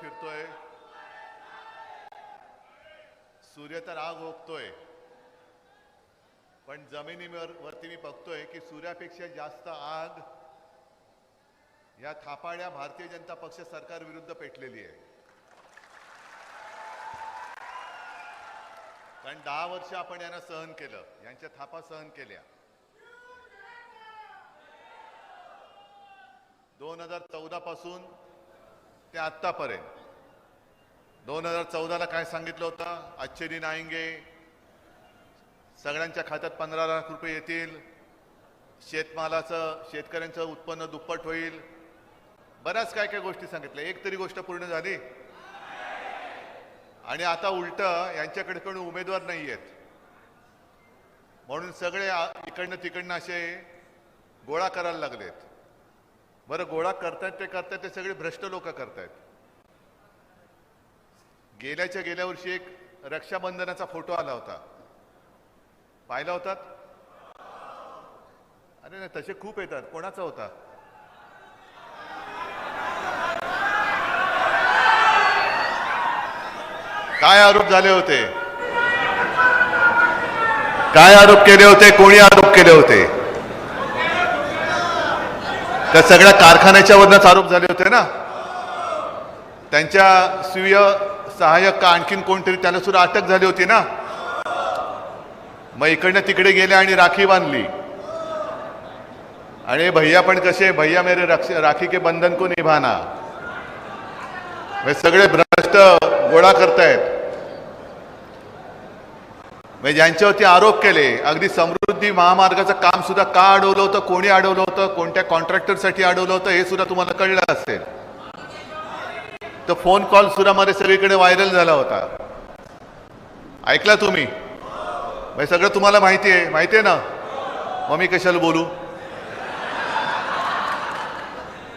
फिरतोय. सूर्य तर आग ओकतोय. पण जमिनीवर वरती मी बघतोय की सूर्यापेक्षा जास्त आग या थापाड्या भारतीय जनता पक्ष सरकार विरुद्ध पेटलेली आहे. कारण दहा वर्ष आपण यांना सहन केलं. यांच्या थापा सहन केल्या. दोन हजार चौदा पासून ते आत्तापर्यंत. दोन हजार चौदाला काय सांगितलं होतं? अच्छे दिन आएंगे सगळ्यांच्या खात्यात पंधरा लाख रुपये येतील. शेतमालाचं शेतकऱ्यांचं उत्पन्न दुप्पट होईल. बऱ्याच काय काय गोष्टी सांगितल्या. एक तरी गोष्ट पूर्ण झाली. आणि आता उलट यांच्याकडे कोणी उमेदवार नाही आहेत म्हणून सगळे इकडनं तिकडनं असे गोळा करायला लागलेत. बरं गोळा करतायत ते करतायत ते सगळे भ्रष्ट लोक करतायत. गेल्याच्या गेल्या वर्षी एक रक्षाबंधनाचा फोटो आला होता. पाहिला होतात? अरे नाही तसे खूप येतात. कोणाचा होता? काय आरोप झाले होते? काय आरोप केले होते? कोणी आरोप केले होते? त्या सगळ्या कारखान्याच्या वरनच आरोप झाले होते ना? त्यांच्या स्वीय सहाय्यक का आणखीन कोणतरी त्याला सुद्धा अटक झाली होती ना? मग इकडनं तिकडे गेले आणि राखी बांधली. आणि भैया पण कसे? भैया मेरे रक्ष राखी के बंधन को निभाना. हे सगळे भ्रष्ट गोळा करतायत. म्हणजे ज्यांच्यावरती आरोप केले अगदी समृद्धी महामार्गाचं काम सुद्धा का अडवलं होतं कोणी अडवलं होतं कोणत्या कॉन्ट्रॅक्टरसाठी अडवलं होतं हे सुद्धा तुम्हाला कळलं असेल. तर फोन कॉल सुद्धा मध्ये सगळीकडे व्हायरल झाला होता. ऐकला तुम्ही? म्हणजे सगळं तुम्हाला माहिती आहे. माहिती आहे ना? मग मी कशाला बोलू?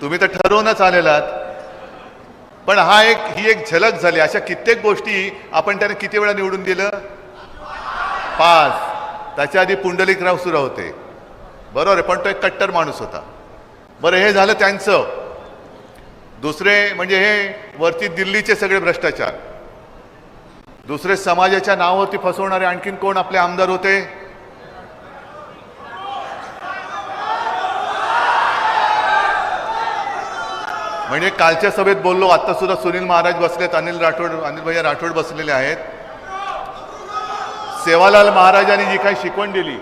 तुम्ही तर ठरवूनच आलेलात पण हा एक ही एक झलक झाली. अशा कित्येक गोष्टी आपण त्याने किती वेळा निवडून दिलं? पाच त्याच्या आधी पुंडलिकराव सुरा होते. बरोबर आहे पण तो एक कट्टर माणूस होता. बरं हे झालं त्यांचं. दुसरे म्हणजे हे वरती दिल्लीचे सगळे भ्रष्टाचार. दुसरे समाजाच्या नावावरती फसवणारे आणखीन कोण आपले आमदार होते? म्हणजे कालच्या सभेत बोललो आता सुद्धा सुनील महाराज बसलेत अनिल राठोड अनिल भैया राठोड बसलेले आहेत. सेवालाल महाराजांनी जी काही शिकवण दिली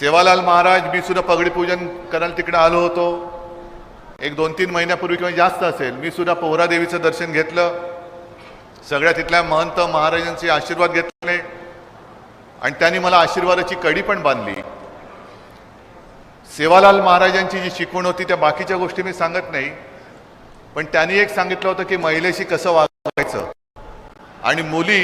सेवालाल महाराज मी सुद्धा पगडी पूजन करायला तिकडे आलो होतो. एक दोन तीन महिन्यापूर्वी किंवा जास्त असेल मी सुद्धा पोहरादेवीचं दर्शन घेतलं. सगळ्या तिथल्या महंत महाराजांचे आशीर्वाद घेतले आणि त्यांनी मला आशीर्वादाची कडी पण बांधली. सेवालाल महाराजांची जी शिकवण होती त्या बाकीच्या गोष्टी मी सांगत नाही पण त्यांनी एक सांगितलं होतं की महिलेशी कसं वागायचं. आणि मुली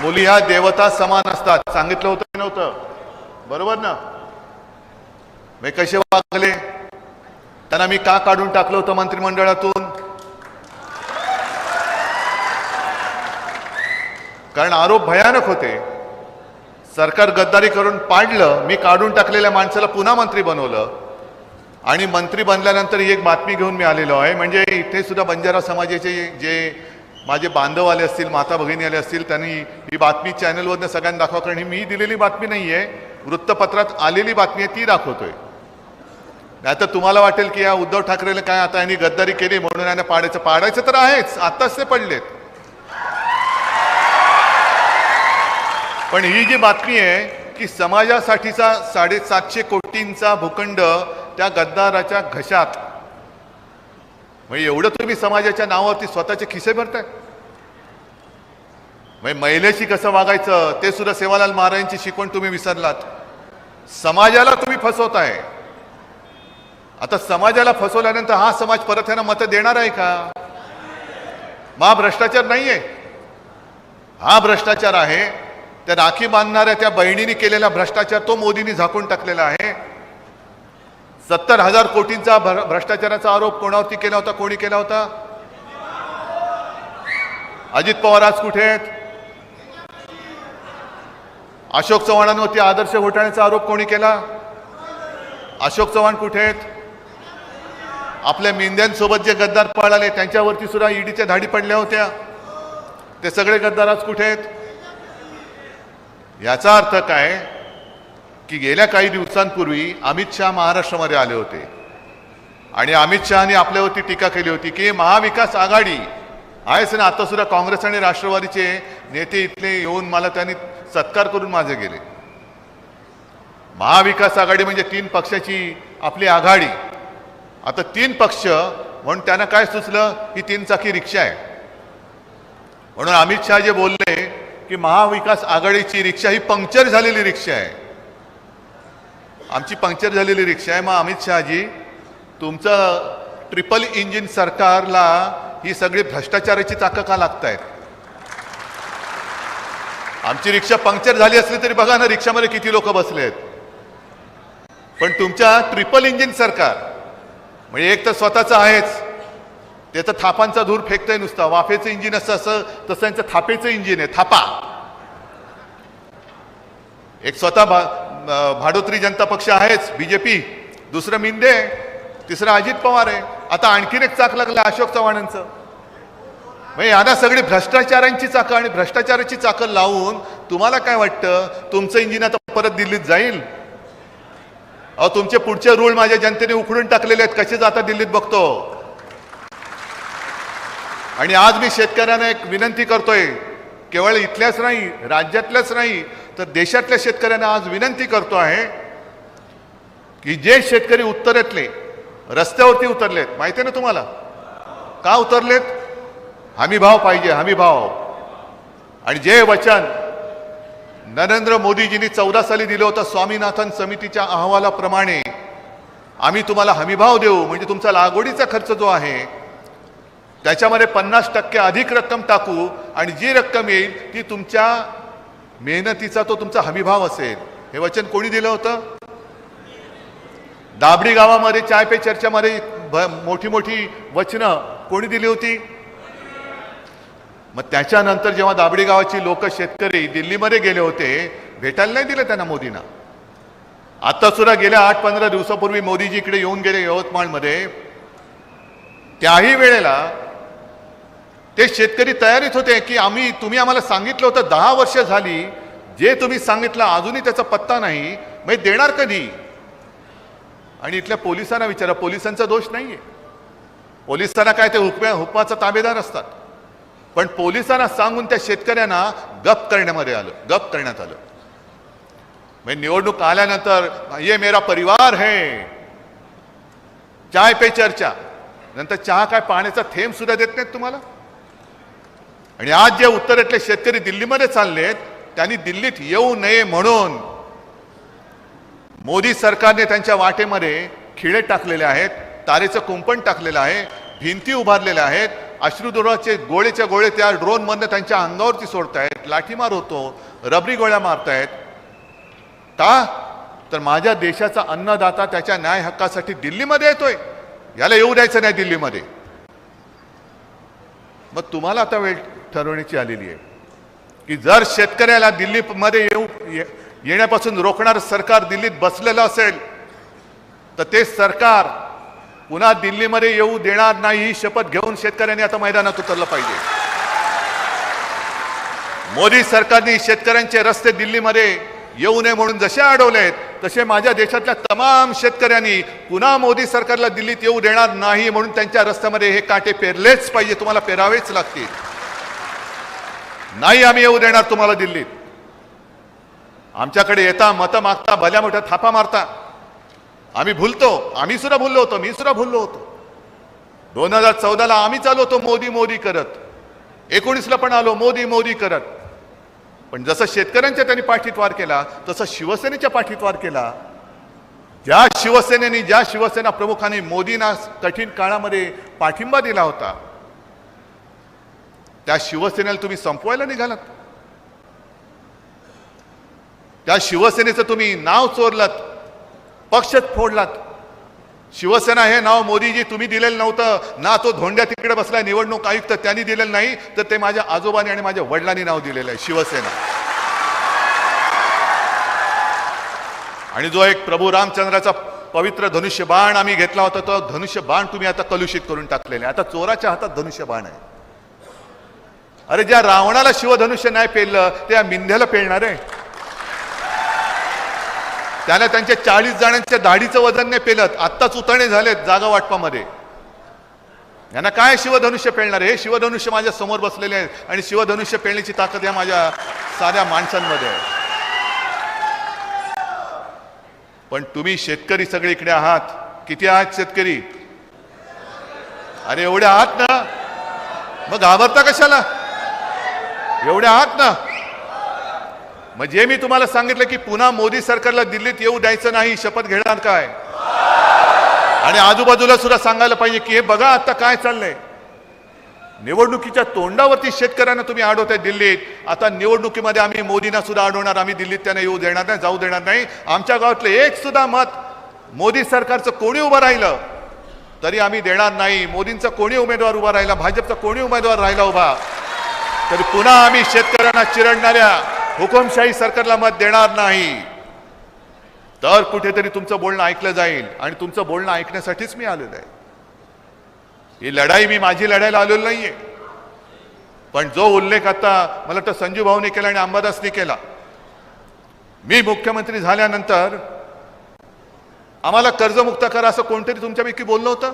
मुली ह्या देवता समान असतात. सांगितलं होतं की नव्हतं? बरोबर ना? मी कसे वागले? त्यांना मी का काढून टाकलं होतं मंत्रिमंडळातून? कारण आरोप भयानक होते. सरकार गद्दारी करून पाडलं मी काढून टाकलेल्या माणसाला पुन्हा मंत्री बनवलं. आणि मंत्री बनल्यानंतर ही एक बातमी घेऊन मी आलेलो आहे. म्हणजे इथे सुद्धा बंजारा समाजाचे जे माझे बांधव आले असतील माता भगिनी आले असतील त्यांनी ही बातमी चॅनलवरनं सगळ्यांना दाखवा कारण ही मी दिलेली बातमी नाही आहे वृत्तपत्रात आलेली बातमी आहे ती दाखवतोय. नाही तर तुम्हाला वाटेल की या उद्धव ठाकरेला काय आता यांनी गद्दारी केली म्हणून यांना पाडायचं पाडायचं तर आहेच आत्ताच ते पडलेत. पण ही जी बातमी आहे की समाजासाठीचा साडेसातशे कोटींचा भूखंड त्या गद्दाराच्या घशात म्हणजे एवढं तुम्ही समाजाच्या नावावरती स्वतःचे खिसे भरताय? म्हणजे महिलेशी कसं वागायचं ते सुद्धा सेवालाल महाराजांची शिकवण तुम्ही विसरलात. समाजाला तुम्ही फसवताय. आता समाजाला फसवल्यानंतर हा समाज परत यांना मतं देणार आहे का? महा भ्रष्टाचार नाहीये. हा भ्रष्टाचार आहे. त्या राखी बांधणाऱ्या त्या बहिणीने केलेला भ्रष्टाचार तो मोदींनी झाकून टाकलेला आहे. सत्तर हजार कोटींचा भ्र- भ्रष्टाचाराचा आरोप कोणावरती केला होता? कोणी केला होता? अजित पवार आज कुठे आहेत? अशोक चव्हाणांवरती आदर्श घोटाळ्याचा आरोप कोणी केला? अशोक चव्हाण कुठे आहेत? आपल्या मेंद्यांसोबत जे गद्दार पळाले त्यांच्यावरती सुद्धा ईडीच्या धाडी पडल्या होत्या. ते सगळे गद्दार आज कुठे आहेत? याचा अर्थ काय? की गेल्या काही दिवसांपूर्वी अमित शहा महाराष्ट्रामध्ये आले होते. आणि अमित शहानी आपल्यावरती टीका केली होती की महाविकास आघाडी आहेच ना आता सुद्धा काँग्रेस आणि राष्ट्रवादीचे नेते इथले येऊन मला त्यांनी सत्कार करून माझे गेले. महाविकास आघाडी म्हणजे तीन पक्षाची आपली आघाडी. आता तीन पक्ष म्हणून त्यांना काय सुचलं? ही तीन चाकी रिक्षा आहे. म्हणून अमित शहा जे बोलले की महाविकास आघाडीची रिक्षा ही पंक्चर झालेली रिक्षा आहे. आमची पंक्चर झालेली रिक्षा आहे मग अमित शहाजी तुमचं ट्रिपल इंजिन सरकारला ही सगळी भ्रष्टाचाराची चाकं का लागत आहेत आमची रिक्षा पंक्चर झाली असली तरी बघा ना रिक्षामध्ये किती लोक बसले आहेत. पण तुमच्या ट्रिपल इंजिन सरकार म्हणजे एक तर स्वतःचं आहेच त्याचं थापांचा धूर फेकतंय नुसता. वाफेचं इंजिन असं असं तसं यांचं थापेचं इंजिन आहे थापा. एक स्वतः भाडोत्री जनता पक्ष आहेच बी जे पी दुसरं मिंदे तिसरं अजित पवार आहे. आता आणखीन एक चाक लागलं अशोक चव्हाणांचं. म्हणजे यांना सगळी भ्रष्टाचारांची चाकं आणि भ्रष्टाचाराची चाकं लावून तुम्हाला काय वाटतं? तुमचं इंजिन आता परत दिल्लीत जाईल? अहो तुमचे पुढचे रूळ माझ्या जनतेने उखडून टाकलेले आहेत. कसे जाता दिल्लीत बघतो? आणि आज मी शेतकऱ्यांना एक विनंती करतोय. केवळ इथल्याच नाही राज्यातल्याच नाही तर देशातल्या शेतकऱ्यांना आज विनंती करतो आहे की जे शेतकरी उत्तरेतले रस्त्यावरती उतरलेत माहिती आहे ना तुम्हाला? का उतरलेत? हमी भाव पाहिजे हमी भाव. आणि जे वचन नरेंद्र मोदीजींनी चौदा साली दिलं होतं स्वामीनाथन समितीच्या अहवालाप्रमाणे आम्ही तुम्हाला हमीभाव देऊ म्हणजे तुमचा लागवडीचा खर्च जो आहे त्याच्यामध्ये पन्नास टक्के अधिक रक्कम टाकू आणि जी रक्कम येईल ती तुमच्या मेहनतीचा तो तुमचा हमीभाव असेल. हे वचन कोणी दिलं होतं? दाबडी गावामध्ये चाय पे चर्चामध्ये भ- मोठी मोठी वचनं कोणी दिली होती? मग त्याच्यानंतर जेव्हा दाबडी गावाची लोक शेतकरी दिल्लीमध्ये गेले होते भेटायला नाही दिलं त्यांना मोदींना. आता सुद्धा गेल्या आठ पंधरा दिवसापूर्वी मोदीजी इकडे येऊन गेले यवतमाळमध्ये. त्याही वेळेला ते शेतकरी तयारीत होते की आम्ही तुम्ही आम्हाला सांगितलं होतं दहा वर्ष झाली जे तुम्ही सांगितलं अजूनही त्याचा पत्ता नाही मग देणार कधी? आणि इथल्या पोलिसांना विचारा पोलिसांचा दोष नाहीये. पोलिसांना काय ते हुकम्या हुकमाचा ताबेदार असतात. पण पोलिसांना सांगून त्या शेतकऱ्यांना गप करण्यामध्ये आलं गप करण्यात आलं. म्हणजे निवडणूक आल्यानंतर ये मेरा परिवार है. चाय पे चर्चा. नंतर चहा काय पाण्याचा थेंब सुद्धा देत नाहीत तुम्हाला? आणि आज जे उत्तरेतले शेतकरी दिल्लीमध्ये चाललेत त्यांनी दिल्लीत येऊ नये म्हणून मोदी सरकारने त्यांच्या वाटेमध्ये खिळे टाकलेले आहेत तारेचं कुंपण टाकलेलं आहे भिंती उभारलेल्या आहेत अश्रुदुराचे गोळेच्या गोळे त्या ड्रोनमधनं त्यांच्या अंगावरती सोडतायत लाठीमार होतो रबरी गोळ्या मारतायत. का? तर माझ्या देशाचा अन्नदाता त्याच्या न्याय हक्कासाठी दिल्लीमध्ये येतोय. याला येऊ द्यायचं नाही दिल्लीमध्ये. मग तुम्हाला आता वेळ ठरवण्याची आलेली आहे. की जर शेतकऱ्याला दिल्लीमध्ये येऊ ये- येण्यापासून रोखणार सरकार दिल्लीत बसलेलं असेल तर ते सरकार पुन्हा दिल्लीमध्ये येऊ देणार नाही ही शपथ घेऊन शेतकऱ्यांनी आता मैदानात उतरलं पाहिजे. मोदी सरकारने शेतकऱ्यांचे रस्ते दिल्लीमध्ये येऊ नये म्हणून जसे अडवलेत तसे माझ्या देशातल्या तमाम शेतकऱ्यांनी पुन्हा मोदी सरकारला दिल्लीत येऊ देणार नाही म्हणून त्यांच्या रस्त्यामध्ये हे काटे पेरलेच पाहिजे तुम्हाला पेरावेच लागतील. नाही आम्ही येऊ देणार तुम्हाला दिल्लीत. आमच्याकडे येता मतं मागता भल्या मोठ्या थापा मारता. आम्ही भुलतो आम्ही सुद्धा भुललो होतो मी सुद्धा भुललो होतो. दोन हजार चौदाला आम्ही चालू होतो मोदी मोदी करत. एकोणीसला पण आलो मोदी मोदी करत. पण जसं शेतकऱ्यांच्या त्यांनी पाठीत वार केला तसं शिवसेनेच्या पाठीत वार केला. ज्या शिवसेनेने ज्या शिवसेना प्रमुखांनी मोदींना कठीण काळामध्ये पाठिंबा दिला होता त्या शिवसेनेला तुम्ही संपवायला निघालात. त्या शिवसेनेचं तुम्ही नाव चोरलात पक्षच फोडलात. शिवसेना हे नाव मोदीजी तुम्ही दिलेलं नव्हतं. ना तो धोंड्या तिकडे बसलाय निवडणूक आयुक्त त्यांनी दिलेलं नाही तर ते माझ्या आजोबांनी आणि माझ्या वडिलांनी नाव दिलेलं आहे शिवसेना. आणि जो एक प्रभू रामचंद्राचा पवित्र धनुष्य बाण आम्ही घेतला होता तो धनुष्य बाण तुम्ही आता कलुषित करून टाकलेले आहे. आता चोराच्या हातात धनुष्य बाण आहे. अरे ज्या रावणाला शिवधनुष्य नाही पेललं त्या मिंध्याला पेलणार आहे. त्याला त्यांच्या चाळीस जणांच्या दाढीचं वजन नाही पेलत आत्ताच उतरणे झालेत जागा वाटपामध्ये. यांना काय शिवधनुष्य पेलणार आहे? हे शिवधनुष्य माझ्यासमोर बसलेले आहेत आणि शिवधनुष्य पेलण्याची ताकद या माझ्या साध्या माणसांमध्ये आहे. पण तुम्ही शेतकरी सगळे इकडे आहात. किती आहात शेतकरी? अरे एवढे आहात ना? मग घाबरता कशाला? एवढे आहात ना. मग जे मी तुम्हाला सांगितलं की पुन्हा मोदी सरकारला दिल्लीत येऊ द्यायचं नाही शपथ घेणार काय? आणि आजूबाजूला सुद्धा सांगायला पाहिजे की हे बघा आता काय चाललंय. निवडणुकीच्या तोंडावरती शेतकऱ्यांना तुम्ही अडवताय दिल्लीत. आता निवडणुकीमध्ये आम्ही मोदींना सुद्धा अडवणार आम्ही दिल्लीत त्यांना येऊ देणार नाही जाऊ देणार नाही. आमच्या गावातलं एक सुद्धा मत मोदी सरकारचं कोणी उभं राहिलं? तरी आम्ही देणार नाही. मोदींचा कोणी उमेदवार उभा राहिला? भाजपचा कोणी उमेदवार राहिला उभा? तरी पुन्हा आम्ही शेतकऱ्यांना चिरडणाऱ्या हुकुमशाही सरकारला मत देणार नाही. तर कुठेतरी तुमचं बोलणं ऐकलं जाईल आणि तुमचं बोलणं ऐकण्यासाठीच मी आलेलो आहे. ही लढाई मी माझी लढायला आलेलो नाहीये. पण जो उल्लेख आता मला वाटतं संजू भाऊने केला आणि अंबादासने केला मी मुख्यमंत्री झाल्यानंतर आम्हाला कर्जमुक्त करा असं कोणतरी तुमच्यापैकी बोललं होतं?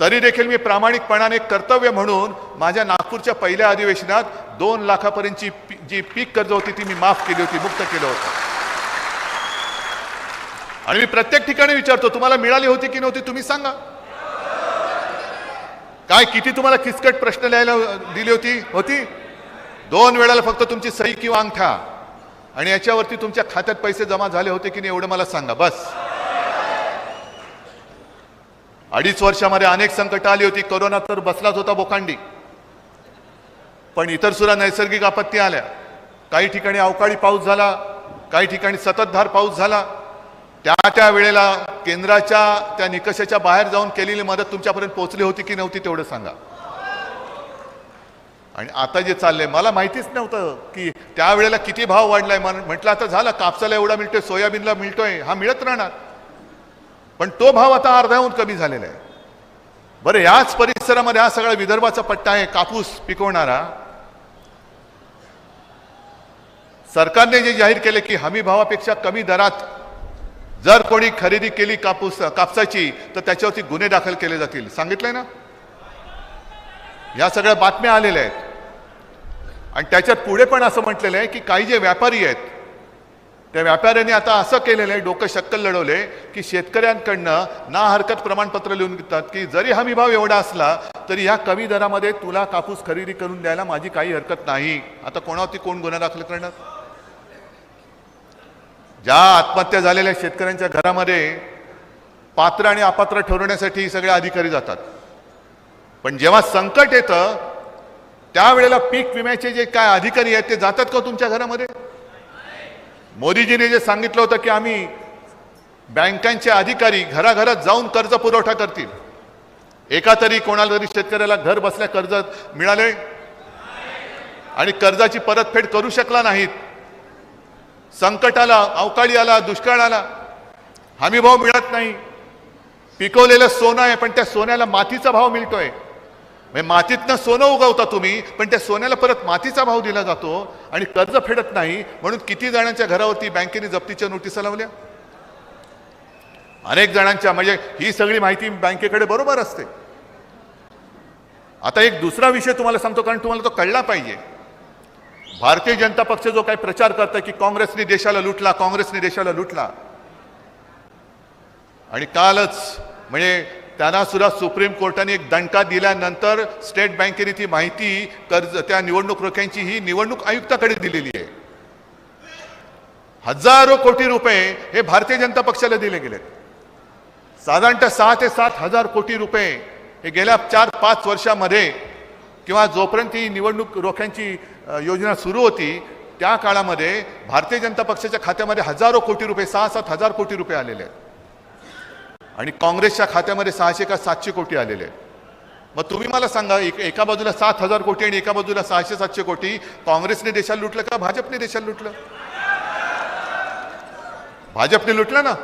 तरी देखील मी प्रामाणिकपणाने कर्तव्य म्हणून माझ्या नागपूरच्या पहिल्या अधिवेशनात दोन लाखापर्यंतची पी- जी पीक कर्ज होती ती मी माफ केली होती मुक्त केलं होतं. आणि मी प्रत्येक ठिकाणी विचारतो तुम्हाला मिळाली होती की नव्हती तुम्ही सांगा. काय किती तुम्हाला किचकट प्रश्न लिहायला दिली होती? होती? दोन वेळाला फक्त तुमची सही किंवा अंगठा. आणि याच्यावरती तुमच्या खात्यात पैसे जमा झाले होते की नाही एवढं मला सांगा बस. अडीच वर्षामध्ये अनेक संकट आली होती. कोरोना तर बसलाच होता बोकांडी. पण इतर सुद्धा नैसर्गिक आपत्ती आल्या. काही ठिकाणी अवकाळी पाऊस झाला काही ठिकाणी सततधार पाऊस झाला. त्या त्या वेळेला केंद्राच्या त्या निकषाच्या बाहेर जाऊन केलेली मदत तुमच्यापर्यंत पोहोचली होती की नव्हती तेवढं सांगा. आणि आता जे चाललंय मला माहितीच नव्हतं की त्यावेळेला किती भाव वाढलाय. म्हण- म्हटलं आता झालं कापसाला एवढा मिळतोय सोयाबीनला मिळतोय हा मिळत राहणार. पण तो भाव आता अर्ध्याहून कमी झालेला आहे. बरं याच परिसरामध्ये हा सगळा विदर्भाचा पट्टा आहे कापूस पिकवणारा. सरकारने जे जाहीर केले की हमी भावापेक्षा कमी दरात जर कोणी खरेदी केली कापूस कापसाची तर त्याच्यावरती गुन्हे दाखल केले जातील. सांगितलंय ना? या सगळ्या बातम्या आलेल्या आहेत. आणि त्याच्यात पुढे पण असं म्हटलेलं आहे की काही जे व्यापारी आहेत त्या व्यापाऱ्यांनी आता असं केलेलं आहे डोकं शक्कल लढवले की शेतकऱ्यांकडनं ना हरकत प्रमाणपत्र लिहून घेतात की जरी हमी भाव एवढा असला तरी ह्या कमी दरामध्ये तुला कापूस खरेदी करून द्यायला माझी काही हरकत नाही. आता कोणावरती कोण गुन्हा दाखल करणार? ज्या आत्महत्या झालेल्या शेतकऱ्यांच्या घरामध्ये पात्र आणि अपात्र ठरवण्यासाठी सगळे अधिकारी जातात. पण जेव्हा संकट येतं त्यावेळेला पीक विम्याचे जे काय अधिकारी आहेत ते जातात का तुमच्या घरामध्ये? मोदीजीने जे सांगितलं होतं की आम्ही बँकांचे अधिकारी घराघरात जाऊन कर्ज पुरवठा करतील. एका तरी कोणाला तरी शेतकऱ्याला घर बसल्या कर्ज मिळाले? आणि कर्जाची परतफेड करू शकला नाहीत. संकट आला अवकाळी आला दुष्काळ आला. हमी भाव मिळत नाही. पिकवलेलं सोनं आहे पण त्या सोन्याला मातीचा भाव मिळतोय. म्हणजे मातीतनं सोनं उगवता तुम्ही पण त्या सोन्याला परत मातीचा भाव दिला जातो आणि कर्ज फेडत नाही म्हणून किती जणांच्या घरावरती बँकेने जप्तीच्या नोटिसा लावल्या? अनेक जणांच्या म्हणजे ही सगळी माहिती बँकेकडे बरोबर असते. आता एक दुसरा विषय तुम्हाला सांगतो कारण तुम्हाला तो कळला पाहिजे. भारतीय जनता पक्ष जो काही प्रचार करतोय की काँग्रेसने देशाला लुटला काँग्रेसने देशाला लुटला. आणि कालच म्हणजे त्यांना सुद्धा सुप्रीम कोर्टाने एक दणका दिल्यानंतर स्टेट बँकेने ती माहिती कर्ज त्या निवडणूक रोख्यांची ही निवडणूक आयुक्ताकडे दिलेली आहे. हजारो कोटी रुपये हे भारतीय जनता पक्षाला दिले गेलेत. साधारणतः सहा ते सात हजार कोटी रुपये हे गेल्या चार पाच वर्षामध्ये किंवा जोपर्यंत ही निवडणूक रोख्यांची योजना सुरू होती त्या काळामध्ये भारतीय जनता पक्षाच्या खात्यामध्ये हजारो कोटी रुपये सहा सात हजार कोटी रुपये आलेले आहेत. आणि काँग्रेसच्या खात्यामध्ये सहाशे का सातशे कोटी आलेले आहेत. मग तुम्ही मला सांगा एक- एका बाजूला सात हजार कोटी आणि एका बाजूला सहाशे सातशे कोटी काँग्रेसने देशाला लुटलं का भाजपने देशाला लुटलं? भाजपने लुटलं ना?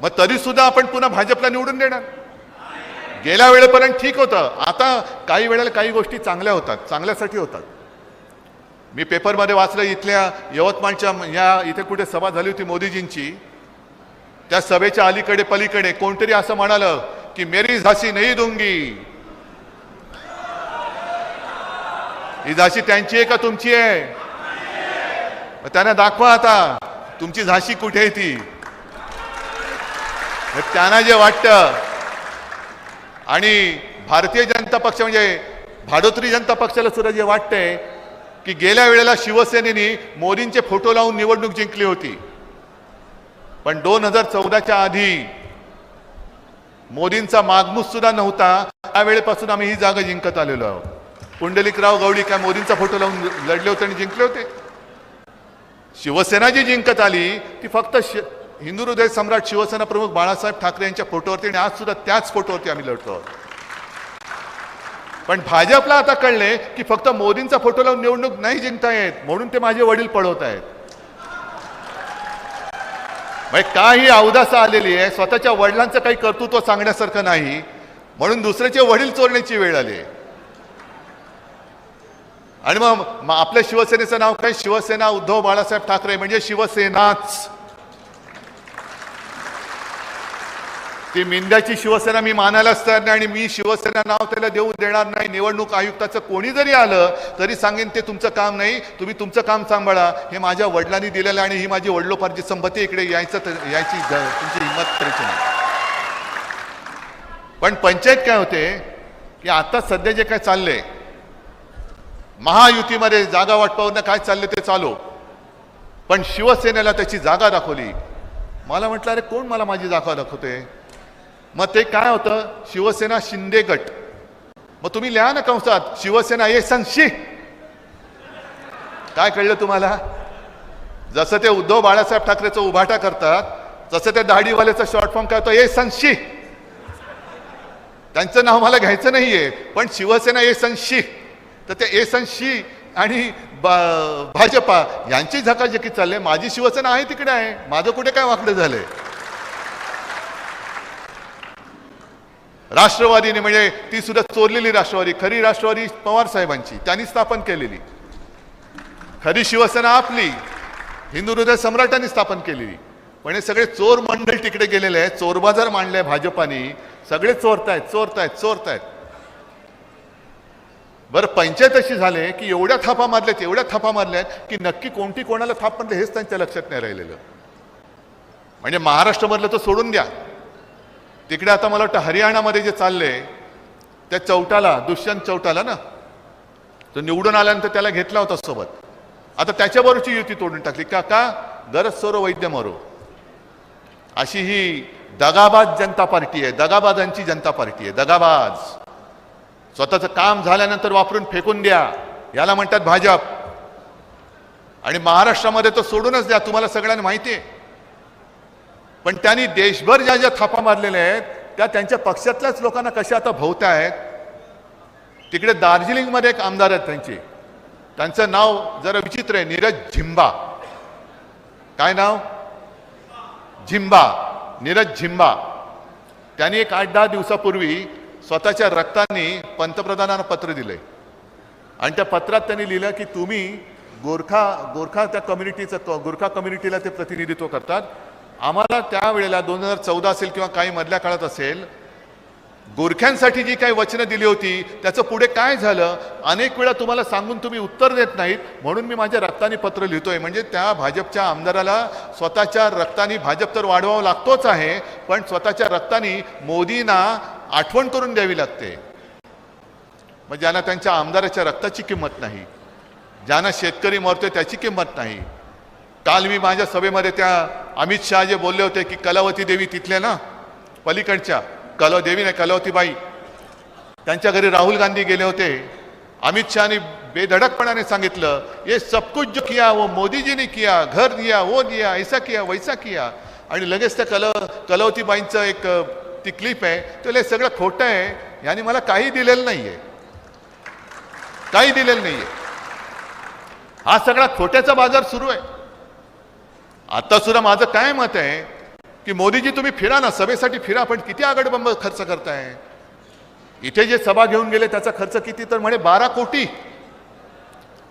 मग तरी सुद्धा आपण पुन्हा भाजपला निवडून देणार. गेल्या वेळेपर्यंत ठीक होतं. आता काही वेळेला काही गोष्टी चांगल्या होतात चांगल्यासाठी होतात. मी पेपरमध्ये वाचलं इथल्या यवतमाळच्या या इथे कुठे सभा झाली होती मोदीजींची त्या सभेच्या अलीकडे पलीकडे कोणतरी असं म्हणालं की मेरी झाशी नाही दुंगी. ही झाशी त्यांची आहे का तुमची आहे? त्यांना दाखवा आता तुमची झाशी कुठे आहे ती? त्यांना जे वाटतं. आणि भारतीय जनता पक्ष म्हणजे भाडोत्री जनता पक्षाला सुद्धा जे वाटतंय की गेल्या वेळेला शिवसेनेने मोदींचे फोटो लावून निवडणूक जिंकली होती. पण दोन हजार चौदाच्या आधी मोदींचा मागमूस सुद्धा नव्हता. त्यावेळेपासून आम्ही ही जागा जिंकत आलेलो आहोत. पुंडलिकराव गवळी काय मोदींचा फोटो लावून लढले होते आणि जिंकले होते? शिवसेना जी जिंकत आली ती फक्त शि हिंदू हृदय सम्राट शिवसेना प्रमुख बाळासाहेब ठाकरे यांच्या फोटोवरती आणि आज सुद्धा त्याच फोटोवरती आम्ही लढतो आहोत. पण भाजपला आता कळले की फक्त मोदींचा फोटो लावून निवडणूक नाही जिंकता येत म्हणून ते माझे वडील पळवत आहेत. म्हणजे काही अवदासा आलेली आहे. स्वतःच्या वडिलांचं काही कर्तृत्व सांगण्यासारखं नाही. म्हणून दुसऱ्याचे वडील चोरण्याची वेळ आली आहे. आणि मग मग आपल्या शिवसेनेचं नाव काय? शिवसेना उद्धव बाळासाहेब ठाकरे म्हणजे शिवसेनाच. ती मिंद्याची शिवसेना मी मानायलाच तयार नाही आणि मी शिवसेना नाव त्याला देऊ देणार नाही. निवडणूक आयुक्ताचं कोणी जरी आलं तरी सांगेन ते तुमचं काम नाही. तुम्ही तुमचं काम सांभाळा. हे माझ्या वडिलांनी दिलेलं आहे आणि ही माझी वडिलोपार्जी संपत्ती इकडे यायचं तर- यायची तुमची हिंमत करायची नाही. पण पंचायत काय होते? की आता सध्या जे काय चाललंय महायुतीमध्ये जागा वाटपावरनं काय चाललं ते चालू. पण शिवसेनेला त्याची जागा दाखवली. मला म्हटलं अरे कोण मला माझी जागा दाखवते मग ते काय होतं? शिवसेना शिंदे गट. मग तुम्ही लिहा ना कंसात शिवसेना ये संशी काय कळलं तुम्हाला? जसं ते उद्धव बाळासाहेब ठाकरेचं उभाटा करतात तसं त्या दाढीवाल्याचं शॉर्ट फॉर्म काय होतं ये संशी त्यांचं नाव मला घ्यायचं नाहीये पण शिवसेना ए संशी तर ते ए संशी आणि बा- भाजपा यांची झकाझकी चालले माझी शिवसेना आहे तिकडे आहे. माझं कुठे काय वाकडं झालंय? राष्ट्रवादीने म्हणजे ती सुद्धा चोरलेली राष्ट्रवादी खरी राष्ट्रवादी पवार साहेबांची त्यांनी स्थापन केलेली. खरी शिवसेना आपली हिंदू हृदय सम्राटांनी स्थापन केलेली. पण हे सगळे चोर मंडळ तिकडे गेलेले आहेत चोर बाजार मांडले भाजपानी. सगळे चोरतायत चोरतायत चोरतायत. बरं पंचायत अशी झाले की एवढ्या थापा मारल्यात एवढ्या थापा मारल्यात की नक्की कोणती कोणाला थाप मारले हेच त्यांच्या लक्षात नाही राहिलेलं. म्हणजे महाराष्ट्रमधलं तर सोडून द्या. तिकडे आता मला वाटतं हरियाणामध्ये जे चाललंय त्या चौटाला दुष्यंत चौटाला ना? तो निवडून आल्यानंतर त्याला घेतला होता सोबत. आता त्याच्याबरोबरची युती तोडून टाकली. का का गरज सोरो वैद्य मरो. अशी ही दगाबाज जनता पार्टी आहे. दगाबाजांची जनता पार्टी आहे. दगाबाज. स्वतःचं काम झाल्यानंतर वापरून फेकून द्या. याला म्हणतात भाजप. आणि महाराष्ट्रामध्ये तो सोडूनच द्या. तुम्हाला सगळ्यांना माहिती आहे. पण त्यांनी देशभर ज्या ज्या थापा मारलेल्या आहेत त्या त्यांच्या पक्षातल्याच लोकांना कशा आता भोवत आहेत तिकडे दार्जिलिंगमध्ये एक आमदार आहेत त्यांचे. त्यांचं नाव जरा विचित्र आहे नीरज झिंबा. काय नाव? झिंबा नीरज झिंबा. त्यांनी एक आठ दहा दिवसापूर्वी स्वतःच्या रक्ताने पंतप्रधानांना पत्र दिलंय. आणि त्या पत्रात त्यांनी लिहिलं की तुम्ही गोरखा गोरखा त्या कम्युनिटीचं गोरखा कम्युनिटीला ते प्रतिनिधित्व करतात. आम्हाला त्यावेळेला दोन हजार चौदा असेल किंवा काही मधल्या काळात असेल गोरख्यांसाठी जी काही वचनं दिली होती त्याचं पुढे काय झालं? अनेक वेळा तुम्हाला सांगून तुम्ही उत्तर देत नाहीत म्हणून मी माझ्या रक्तानी पत्र लिहितोय. म्हणजे त्या भाजपच्या आमदाराला स्वतःच्या रक्तानी भाजप तर वाढवावं लागतोच आहे पण स्वतःच्या रक्तानी मोदींना आठवण करून द्यावी लागते. मग ज्यांना त्यांच्या आमदाराच्या रक्ताची किंमत नाही ज्यांना शेतकरी मरतोय त्याची किंमत नाही काल मी माझ्या सभेमध्ये त्या अमित शहा जे बोलले होते की कलावती देवी तिथल्या ना पलीकडच्या कलाव देवी नाही कलावतीबाई. त्यांच्या घरी राहुल गांधी गेले होते. अमित शहानी बेधडकपणाने सांगितलं ये सब कुछ जो किया वो मोदीजीने किया घर दिया वो दिया ऐसा किया वैसा किया. आणि लगेच त्या कल कलावतीबाईंचं एक ती क्लिप आहे. तर सगळं खोटं आहे. याने मला काही दिलेलं नाहीये. काही दिलेलं नाहीये. हा सगळा खोट्याचा बाजार सुरू आहे. आता सुद्धा माझं काय मत आहे की मोदीजी तुम्ही फिरा ना. सभेसाठी फिरा पण किती आगडबंब खर्च करताय? इथे जे सभा घेऊन गेले त्याचा खर्च किती? तर म्हणे बारा कोटी.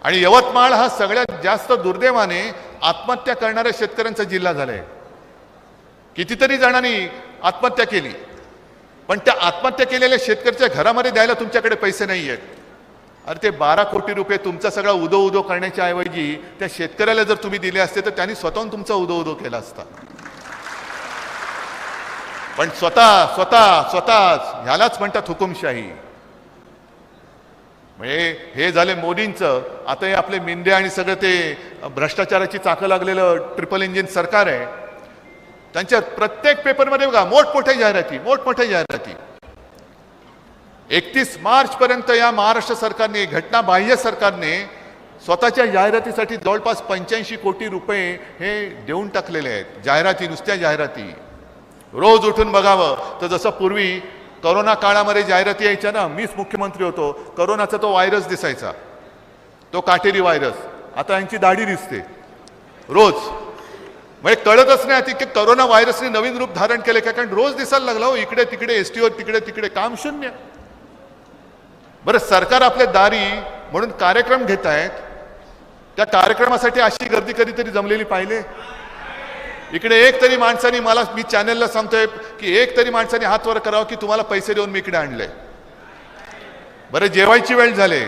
आणि यवतमाळ हा सगळ्यात जास्त दुर्दैवाने आत्महत्या करणाऱ्या शेतकऱ्यांचा जिल्हा झालाय. कितीतरी जणांनी आत्महत्या केली. पण त्या आत्महत्या केलेल्या शेतकऱ्याच्या घरामध्ये द्यायला तुमच्याकडे पैसे नाही आहेत अरे ते बारा कोटी रुपये तुमचा सगळा उदो उदो करण्याच्या ऐवजी त्या शेतकऱ्याला जर तुम्ही दिले असते तर त्यांनी स्वतःहून तुमचा उदो उदो केला असता. पण स्वतः स्वतः स्वतःच ह्यालाच म्हणतात हुकुमशाही. म्हणजे हे झाले मोदींचं आता हे आपले मिंदे आणि सगळं ते भ्रष्टाचाराची चाकं लागलेलं ट्रिपल इंजिन सरकार आहे. त्यांच्या प्रत्येक पेपरमध्ये बघा मोठमोठ्या जाहिराती मोठमोठ्या जाहिराती. एकतीस मार्च पर्यंत या महाराष्ट्र सरकारने घटनाबाह्य सरकारने स्वतःच्या जाहिरातीसाठी जवळपास पंच्याऐंशी कोटी रुपये हे देऊन टाकलेले आहेत. जाहिराती नुसत्या जाहिराती. रोज उठून बघावं. तर जसं पूर्वी करोना काळामध्ये जाहिराती यायच्या ना मीच मुख्यमंत्री होतो. करोनाचा तो व्हायरस दिसायचा. तो काटेरी व्हायरस आता यांची दाढी दिसते. रोज. म्हणजे कळतच नाही की करोना व्हायरसने नवीन रूप धारण केले का? कारण रोज दिसायला लागला हो. इकडे तिकडे एस टीवर तिकडे तिकडे. काम शून्य. बरं सरकार आपल्या दारी म्हणून कार्यक्रम घेत आहेत. त्या कार्यक्रमासाठी अशी गर्दी कधीतरी जमलेली पाहिले? इकडे एक तरी माणसाने मला मी चॅनलला सांगतोय की एक तरी माणसाने हात वर करावं की तुम्हाला पैसे देऊन मी इकडे आणले. बरं जेवायची वेळ झाले.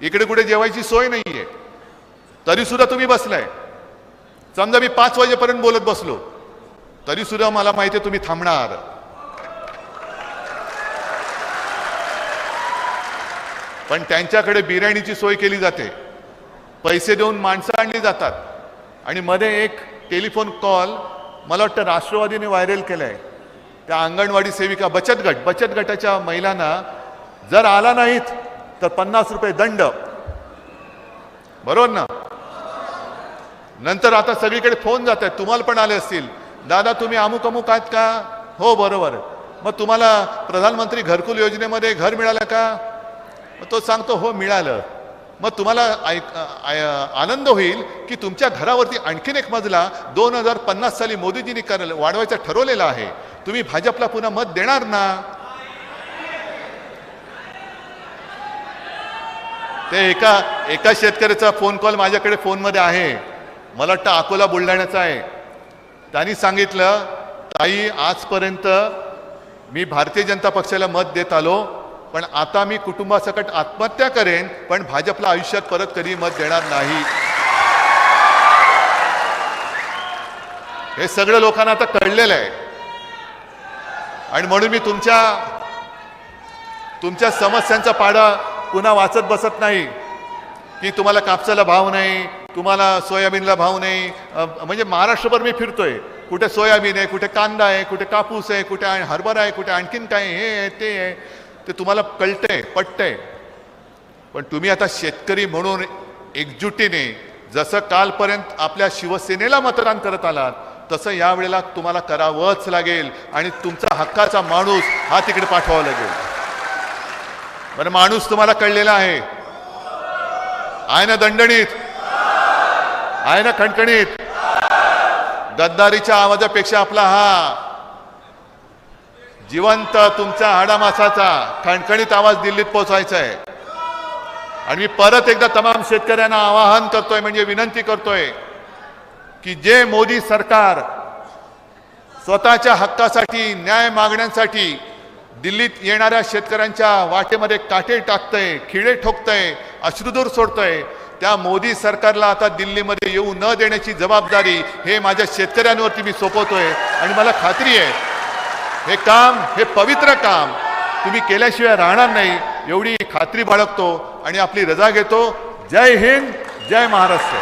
इकडे कुठे जेवायची सोय नाहीये. तरी सुद्धा तुम्ही बसलाय. समजा मी पाच वाजेपर्यंत बोलत बसलो. तरी सुद्धा मला माहिती आहे तुम्ही थांबणार. पण त्यांच्याकडे बिर्याणीची सोय केली जाते. पैसे देऊन माणसं आणली जातात. आणि मध्ये एक टेलिफोन कॉल मला वाटतं राष्ट्रवादीने व्हायरल केलाय. त्या अंगणवाडी सेविका बचत गट बचत गटाच्या महिलांना जर आला नाहीत तर पन्नास रुपये दंड. बरोबर ना? नंतर आता सगळीकडे फोन जात आहेत. तुम्हाला पण आले असतील. दादा तुम्ही अमुक अमुक आहात का? हो बरोबर. मग तुम्हाला प्रधानमंत्री घरकुल योजनेमध्ये घर मिळालं का? मग तो सांगतो हो मिळालं. मग तुम्हाला ऐक आनंद होईल की तुमच्या घरावरती आणखीन एक मजला दोन हजार पन्नास साली मोदीजींनी कर वाढवायचा ठरवलेला आहे. तुम्ही भाजपला पुन्हा मत देणार ना? ते एका एका शेतकऱ्याचा फोन कॉल माझ्याकडे फोनमध्ये आहे. मला वाटतं अकोला बुलढाण्याचा आहे. त्यांनी सांगितलं ताई आजपर्यंत मी भारतीय जनता पक्षाला मत देत आलो. पण आता मी कुटुंबासकट आत्महत्या करेन पण भाजपला आयुष्यात परत कधी मत देणार नाही. हे सगळं लोकांना आता कळलेलं आहे. आणि म्हणून मी तुमच्या तुमच्या समस्यांचा पाडा पुन्हा वाचत बसत नाही. की तुम्हाला कापसाला भाव नाही तुम्हाला सोयाबीनला भाव नाही. म्हणजे महाराष्ट्रभर मी फिरतोय. कुठे सोयाबीन आहे कुठे कांदा आहे कुठे कापूस आहे कुठे हरभरा आहे कुठे आणखीन काय हे आहे ते आहे. ते तुम्हाला कळतंय पटतंय. पण तुम्ही आता शेतकरी म्हणून एकजुटीने जसं कालपर्यंत आपल्या शिवसेनेला मतदान करत आलात तसं यावेळेला तुम्हाला करावंच लागेल आणि तुमचा हक्काचा माणूस हा तिकडे पाठवावा लागेल. बरं माणूस तुम्हाला कळलेला आहे. आहे ना दंडणीत आहे ना खणखणीत. गद्दारीच्या आवाजापेक्षा आपला हा जिवंत तुमचा हाडामासाचा खणखणीत आवाज दिल्लीत पोहोचायचा आहे. आणि मी परत एकदा तमाम शेतकऱ्यांना आवाहन करतोय म्हणजे विनंती करतोय की जे मोदी सरकार स्वतःच्या हक्कासाठी न्याय मागण्यांसाठी दिल्लीत येणाऱ्या शेतकऱ्यांच्या वाटेमध्ये काटे टाकतंय खिळे ठोकतंय अश्रुदूर सोडतंय त्या मोदी सरकारला आता दिल्लीमध्ये येऊ न देण्याची जबाबदारी हे माझ्या शेतकऱ्यांवरती मी सोपवतोय. आणि मला खात्री आहे हे काम हे पवित्र काम तुम्ही केल्याशिवाय राहणार नाही. एवढी खात्री बाळगतो आणि आपली रजा घेतो. जय हिंद जय महाराष्ट्र.